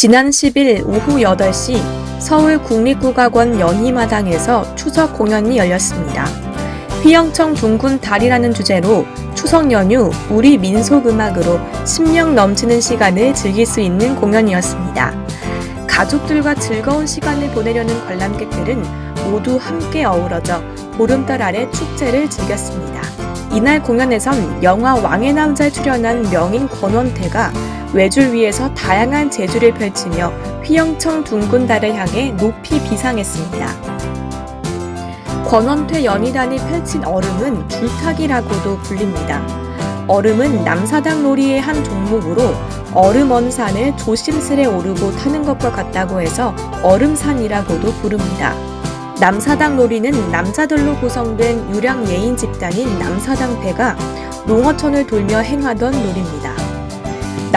지난 10일 오후 8시 서울 국립국악원 연희마당에서 추석 공연이 열렸습니다. 휘영청 둥근 달이라는 주제로 추석 연휴 우리 민속 음악으로 신명 넘치는 시간을 즐길 수 있는 공연이었습니다. 가족들과 즐거운 시간을 보내려는 관람객들은 모두 함께 어우러져 보름달 아래 축제를 즐겼습니다. 이날 공연에선 영화 왕의 남자에 출연한 명인 권원태가 외줄 위에서 다양한 재주를 펼치며 휘영청 둥근 달을 향해 높이 비상했습니다. 권원태 연희단이 펼친 얼음은 줄타기라고도 불립니다. 얼음은 남사당 놀이의 한 종목으로 얼음 언 산을 조심스레 오르고 타는 것과 같다고 해서 얼음산이라고도 부릅니다. 남사당 놀이는 남자들로 구성된 유량 예인 집단인 남사당패가 농어촌을 돌며 행하던 놀이입니다.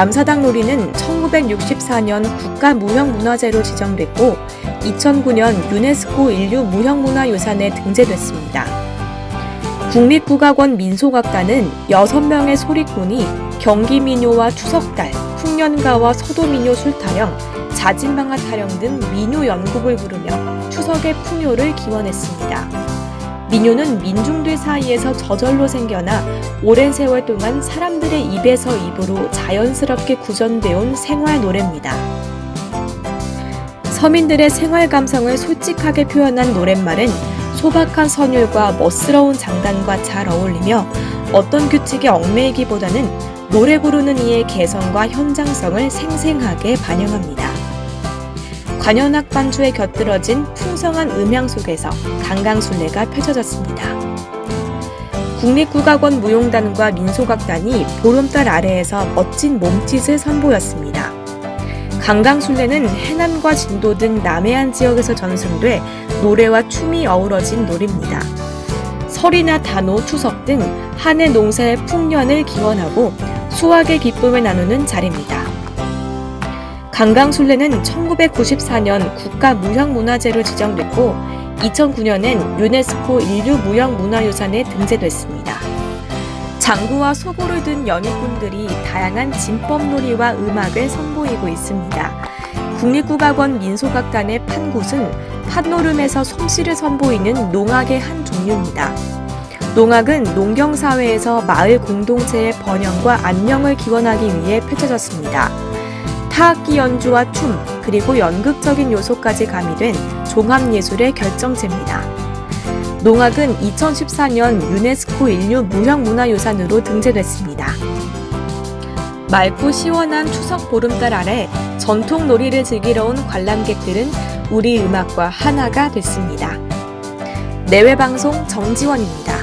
남사당 놀이는 1964년 국가무형문화재로 지정됐고 2009년 유네스코 인류 무형문화유산에 등재됐습니다. 국립국악원 민속악단은 6명의 소리꾼이 경기민요와 추석달, 풍년가와 서도민요 술타령, 자진방아 타령 등 민요 연곡을 부르며 추석의 풍요를 기원했습니다. 민요는 민중들 사이에서 저절로 생겨나 오랜 세월 동안 사람들의 입에서 입으로 자연스럽게 구전되어 온 생활 노래입니다. 서민들의 생활 감성을 솔직하게 표현한 노랫말은 소박한 선율과 멋스러운 장단과 잘 어울리며 어떤 규칙에 얽매이기보다는 노래 부르는 이의 개성과 현장성을 생생하게 반영합니다. 관현악 반주에 곁들어진 풍성한 음향 속에서 강강술래가 펼쳐졌습니다. 국립국악원 무용단과 민속악단이 보름달 아래에서 멋진 몸짓을 선보였습니다. 강강술래는 해남과 진도 등 남해안 지역에서 전승돼 노래와 춤이 어우러진 놀이입니다. 설이나 단오, 추석 등 한해 농사의 풍년을 기원하고 수확의 기쁨을 나누는 자리입니다. 강강술래는 1994년 국가무형문화재로 지정됐고 2009년엔 유네스코 인류 무형문화유산에 등재됐습니다. 장구와 소고를 든 연희꾼들이 다양한 진법놀이와 음악을 선보이고 있습니다. 국립국악원 민속악단의 판굿은 판노름에서 솜씨를 선보이는 농악의 한 종류입니다. 농악은 농경사회에서 마을 공동체의 번영과 안녕을 기원하기 위해 펼쳐졌습니다. 타악기 연주와 춤, 그리고 연극적인 요소까지 가미된 종합예술의 결정체입니다. 농악은 2014년 유네스코 인류 무형문화유산으로 등재됐습니다. 맑고 시원한 추석 보름달 아래 전통 놀이를 즐기러 온 관람객들은 우리 음악과 하나가 됐습니다. 내외방송 정지원입니다.